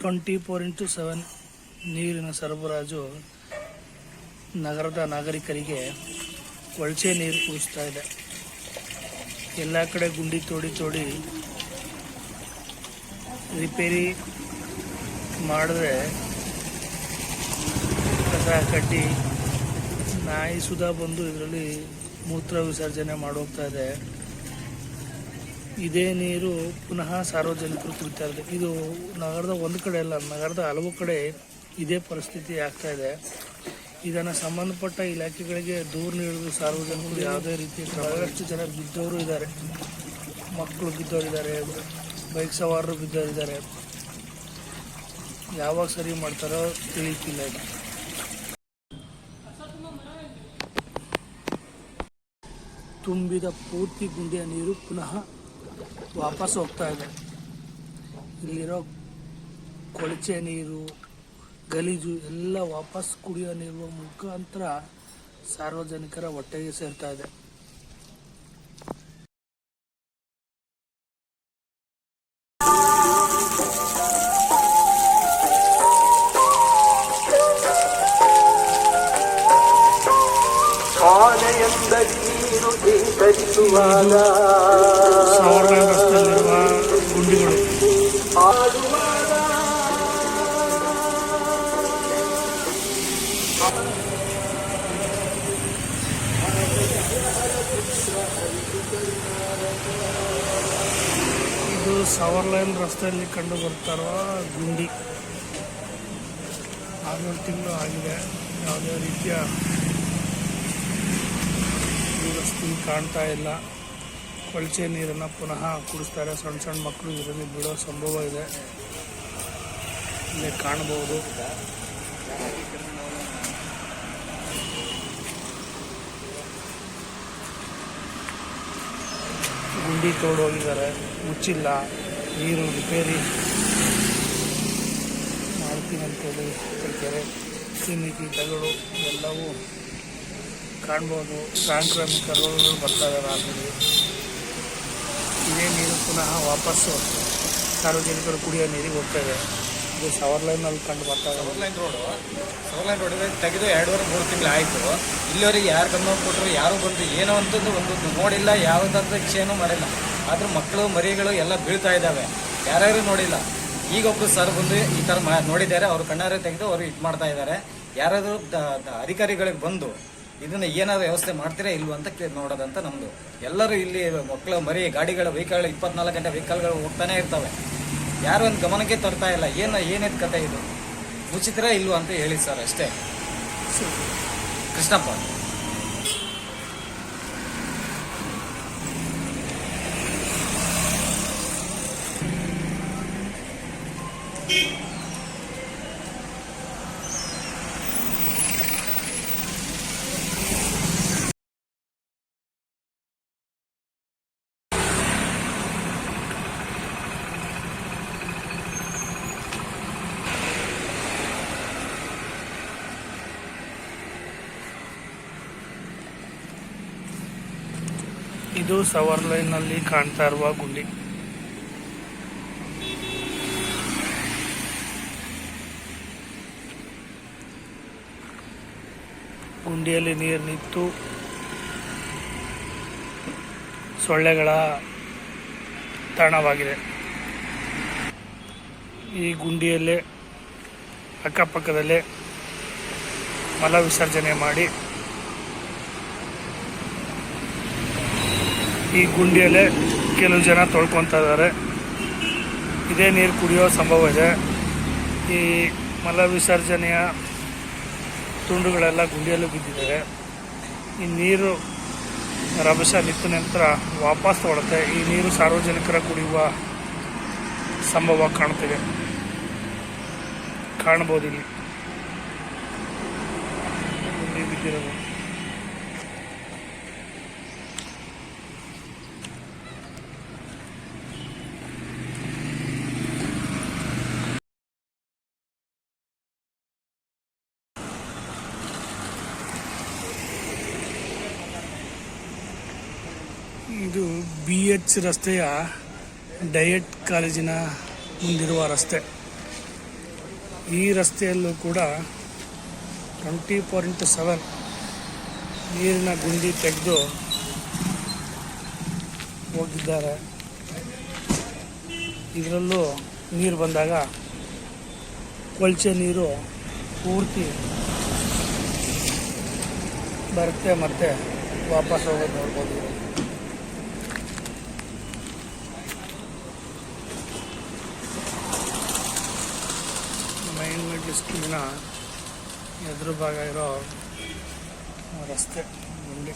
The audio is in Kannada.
ಟ್ವೆಂಟಿ ಫೋರ್ ಇಂಟು ಸೆವೆನ್ ನೀರಿನ ಸರಬರಾಜು ನಗರದ ನಾಗರಿಕರಿಗೆ ಕೊಳಚೆ ನೀರು ಕುಡಿಸ್ತಾ ಇದೆ. ಎಲ್ಲ ಕಡೆ ಗುಂಡಿ ತೋಡಿ ತೋಡಿ ರಿಪೇರಿ ಮಾಡಿದ್ರೆ ಕಸ ಕಡ್ಡಿ ನಾಯಿ ಸುಧಾ ಬಂದು ಇದರಲ್ಲಿ ಮೂತ್ರ ವಿಸರ್ಜನೆ ಮಾಡೋಗ್ತಾ ಇದೆ. ಇದೇ ನೀರು ಪುನಃ ಸಾರ್ವಜನಿಕರು ಕುಡಿತಾ ಇದೆ ಇದು ನಗರದ ಒಂದು ಕಡೆ ಅಲ್ಲ, ನಗರದ ಹಲವು ಕಡೆ ಇದೇ ಪರಿಸ್ಥಿತಿ ಆಗ್ತಾ ಇದೆ. ಇದನ್ನು ಸಂಬಂಧಪಟ್ಟ ಇಲಾಖೆಗಳಿಗೆ ದೂರು ನೀಡಲು ಸಾರ್ವಜನಿಕರು ಯಾವುದೇ ರೀತಿ ಬಹಳಷ್ಟು ಜನ ಬಿದ್ದವರು ಇದ್ದಾರೆ. ಮಕ್ಕಳು ಬಿದ್ದವರಿದ್ದಾರೆ ಬೈಕ್ ಸವಾರರು ಬಿದ್ದವರಿದ್ದಾರೆ ಯಾವಾಗ ಸರಿ ಮಾಡ್ತಾರೋ ತಿಳಿತಿಲ್ಲ ಇದು. ತುಂಬಿದ ಪೂರ್ತಿ ಗುಂಡಿಯ ನೀರು ಪುನಃ ವಾಪಸ್ ಹೋಗ್ತಾ ಇದೆ. ಇಲ್ಲಿರೋ ಕೊಳಚೆ ನೀರು, ಗಲೀಜು ಎಲ್ಲ ವಾಪಸ್ ಕುಡಿಯೋ ನೀರು ಮುಖಾಂತರ ಸಾರ್ವಜನಿಕರ ಹೊಟ್ಟೆಗೆ ಸೇರ್ತಾ ಇದೆ. ನೀರು ಏಕರಿಸುವಾಗ ಸಾವಿರ ರಸ್ತೆಯಲ್ಲಿರುವ ಗುಂಡಿಗಳು ಇದು ಸವರ್ ಲೈನ್ ರಸ್ತೆಯಲ್ಲಿ ಕಂಡು ಬರ್ತಾ ಇರುವ ಗುಂಡಿ. ಆರು ತಿಂಗಳು ಆಗಿದೆ. ಯಾವುದೇ ರೀತಿಯ ದುರಸ್ತಿ ಕಾಣ್ತಾ ಇಲ್ಲ. ಕೊಳಚೆ ನೀರನ್ನು ಪುನಃ ಕುಡಿಸ್ತಾರೆ. ಸಣ್ಣ ಸಣ್ಣ ಮಕ್ಕಳು ಇದರಲ್ಲಿ ಬಿಡೋ ಸಂಭವ ಇದೆ. ಇಲ್ಲಿ ಕಾಣಬಹುದು. ಗುಂಡಿ ತೋಡೋಗಿದ್ದಾರೆ ಮುಚ್ಚಿಲ್ಲ. ನೀರು ರಿಪೇರಿ ಮಾಡ್ತೀನಿ ಅಂತೇಳಿ ಹೇಳ್ತಾರೆ. ಕೀಟಗಳು ಎಲ್ಲವೂ ಕಾಣ್ಬೋದು. ಸಾಂಕ್ರಾಮಿಕ ರೋಗಗಳು ಬರ್ತಾ ಇದ್ದಾರೆ ಇದೇ ನೀರು ಪುನಃ ವಾಪಸ್ಸು ಸಾರ್ವಜನಿಕರು ಕುಡಿಯೋ ನೀರಿಗೆ ಹೋಗ್ತಾ ಇದೆ. ಸವರ್ ಲೈನಲ್ಲಿ ಕಂಡು ಬರ್ತಾ ಇದೆ. ಸವರ್ಲೈನ್ ರೋಡು ಸವರ್ಲೈನ್ ರೋಡ್ ತೆಗೆದು ಎರಡೂವರೆ ಮೂರು ತಿಂಗಳು ಆಯಿತು. ಇಲ್ಲಿವರೆಗೆ ಯಾರು ಗಮನ ಕೊಟ್ಟರು, ಯಾರು ಬಂದು ಏನೋ ಅಂತದ್ದು ಒಂದು ನೋಡಿಲ್ಲ, ಯಾವುದಾದ್ರೂ ವಿಷಯನೂ ಮಾಡಿಲ್ಲ. ಆದರೂ ಮಕ್ಕಳು, ಮರಿಗಳು ಎಲ್ಲ ಬೀಳ್ತಾ ಇದ್ದಾವೆ. ಯಾರ್ಯಾರು ನೋಡಿಲ್ಲ. ಈಗ ಒಬ್ಬರು ಸರ್ ಬಂದು ಈ ಥರ ಮಾ ನೋಡಿದ್ದಾರೆ. ಅವರು ಕಣ್ಣಾರೆ ತೆಗೆದು ಅವರು ಇದು ಮಾಡ್ತಾ ಇದ್ದಾರೆ. ಯಾರಾದರೂ ಅಧಿಕಾರಿಗಳಿಗೆ ಬಂದು ಇದನ್ನ ಏನಾದ್ರು ವ್ಯವಸ್ಥೆ ಮಾಡ್ತೀರಾ ಇಲ್ವ ಅಂತ ಕೇಳಿ ನೋಡೋದಂತ ನಮ್ಮದು ಎಲ್ಲರೂ ಇಲ್ಲಿ ಮಕ್ಕಳು ಮರಿ ಗಾಡಿಗಳ ವೆಹಿಕಲ್ ಇಪ್ಪತ್ನಾಲ್ಕು ಗಂಟೆ ವೆಹಿಕಲ್ಗಳು ಹೋಗ್ತಾನೆ ಇರ್ತವೆ. ಯಾರು ಒಂದು ಗಮನಕ್ಕೆ ತರ್ತಾ ಇಲ್ಲ. ಏನು ಏನೇನು ಕತೆ ಇದು? ಉಚಿತರ ಇಲ್ವಾ ಅಂತ ಹೇಳಿ ಸರ್ ಅಷ್ಟೇ. ಕೃಷ್ಣಪ್ಪ. ಇದು ಸವರ್ ಲೈನ್ನಲ್ಲಿ ಕಾಣ್ತಾ ಇರುವ ಗುಂಡಿ. ಗುಂಡಿಯಲ್ಲಿ ನೀರು ನಿಂತು ಸೊಳ್ಳೆಗಳ ತಾಣವಾಗಿದೆ. ಈ ಗುಂಡಿಯಲ್ಲೇ, ಅಕ್ಕಪಕ್ಕದಲ್ಲೇ ಮಲ ವಿಸರ್ಜನೆ ಮಾಡಿ ಈ ಗುಂಡಿಯಲ್ಲೇ ಕೆಲವು ಜನ ತೊಳ್ಕೊತಾ ಇದ್ದಾರೆ. ಇದೇ ನೀರು ಕುಡಿಯೋ ಸಂಭವ ಇದೆ. ಈ ಮಲ ವಿಸರ್ಜನೆಯ ತುಂಡುಗಳೆಲ್ಲ ಗುಂಡಿಯಲ್ಲೂ ಬಿದ್ದಿದ್ದಾರೆ ಈ ನೀರು ರಭಸ ನಿಂತ ನಂತರ ವಾಪಸ್ ತೊಗೊಳುತ್ತೆ. ಈ ನೀರು ಸಾರ್ವಜನಿಕರ ಕುಡಿಯುವ ಸಂಭವ ಕಾಣ್ತಿದೆ. ಕಾಣ್ಬೋದು ಇಲ್ಲಿ. ಬಿದ್ದಿರೋದು. ಇದು ಬಿ ಎಚ್ ರಸ್ತೆಯ ಡಯಟ್ ಕಾಲೇಜಿನ ಮುಂದಿರುವ ರಸ್ತೆ. ಈ ರಸ್ತೆಯಲ್ಲೂ ಕೂಡ ಟ್ವೆಂಟಿ ಫೋರ್ ಇಂಟು ಸೆವೆನ್ ನೀರಿನ ಗುಂಡಿ ತೆಗೆದು ಹೋಗಿದ್ದಾರೆ. ಇದರಲ್ಲೂ ನೀರು ಬಂದಾಗ ಕೊಳಚೆ ನೀರು ಪೂರ್ತಿ ಬರುತ್ತೆ ಮತ್ತೆ ವಾಪಸ್ ಹೋಗೋದು ನೋಡ್ಬೋದು. ಸ್ಕೂಲಿನ ಎದುರು ಭಾಗ ಇರೋ ರಸ್ತೆ ಗುಂಡಿ